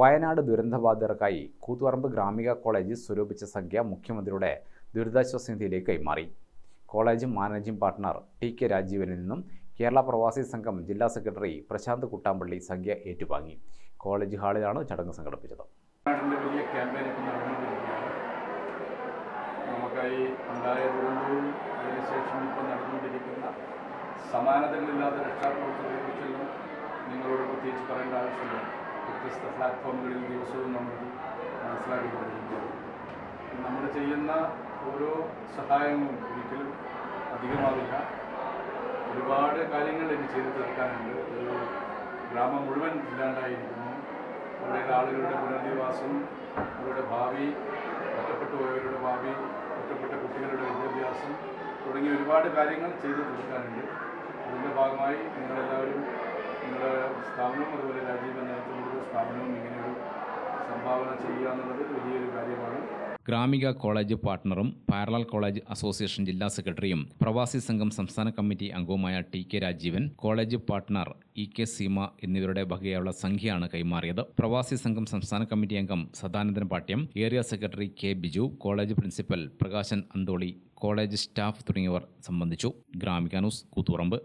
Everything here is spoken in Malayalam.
വയനാട് ദുരന്തബാധിതർക്കായി കൂത്തുപറമ്പ് ഗ്രാമിക കോളേജ് സ്വരൂപിച്ച സംഖ്യ മുഖ്യമന്ത്രിയുടെ ദുരിതാശ്വാസ നിധിയിലേക്ക് കൈമാറി. College managing partner T K രാജീവനിൽ നിന്നും കേരള പ്രവാസി സംഘം ജില്ലാ സെക്രട്ടറി പ്രശാന്ത് കുട്ടാമ്പള്ളി സംഖ്യ ഏറ്റുവാങ്ങി. കോളേജ് ഹാളിലാണ് ചടങ്ങ് സംഘടിപ്പിച്ചത്. നമുക്കായി ഉണ്ടായ ദുരന്തവും അതിനുശേഷം ഇപ്പോൾ നടന്നുകൊണ്ടിരിക്കുന്ന സമാനതകളില്ലാത്ത രക്ഷാപ്രവർത്തനത്തെക്കുറിച്ചെല്ലാം നിങ്ങളോട് പ്രത്യേകിച്ച് പറയേണ്ട ആവശ്യമില്ല. വ്യത്യസ്ത പ്ലാറ്റ്ഫോമുകളിൽ ദിവസവും നമ്മൾ മനസ്സിലാക്കിക്കൊണ്ടിരിക്കുകയാണ്. നമ്മൾ ചെയ്യുന്ന ഓരോ സഹായങ്ങളും ഒരിക്കലും അധികമാവില്ല. ഒരുപാട് കാര്യങ്ങൾ ഇനി ചെയ്തു തീർക്കാനുണ്ട്. ഒരു ഗ്രാമം മുഴുവൻ ഇല്ലാണ്ടായിരിക്കുന്നു. അവിടെയുള്ള ആളുകളുടെ പുനരധിവാസം അവരുടെ ഭാവി ഒറ്റപ്പെട്ടു പോയവരുടെ ഭാവി ഒറ്റപ്പെട്ട കുട്ടികളുടെ വിദ്യാഭ്യാസം തുടങ്ങിയ ഒരുപാട് കാര്യങ്ങൾ ചെയ്തു തീർക്കാനുണ്ട്. അതിന്റെ ഭാഗമായി നിങ്ങളെല്ലാവരും നിങ്ങളുടെ സ്ഥാപനം അതുപോലെ സംഭാവന ചെയ്യുക എന്നുള്ളത് വലിയൊരു കാര്യമാണ്. ഗ്രാമിക കോളേജ് പാർട്ട്ണറും പാരലൽ കോളേജ് അസോസിയേഷൻ ജില്ലാ സെക്രട്ടറിയും പ്രവാസി സംഘം സംസ്ഥാന കമ്മിറ്റി അംഗവുമായ T K Rajeevan college partner E K Seema എന്നിവരുടെ വകയായുള്ള സംഖ്യയാണ് കൈമാറിയത്. പ്രവാസി സംഘം സംസ്ഥാന കമ്മിറ്റി അംഗം Sadanandan Pattiam area secretary K Biju college principal Prakashan Antholi college staff തുടങ്ങിയവർ സംബന്ധിച്ചു. ഗ്രാമിക ന്യൂസ് കൂത്തുപറമ്പ്.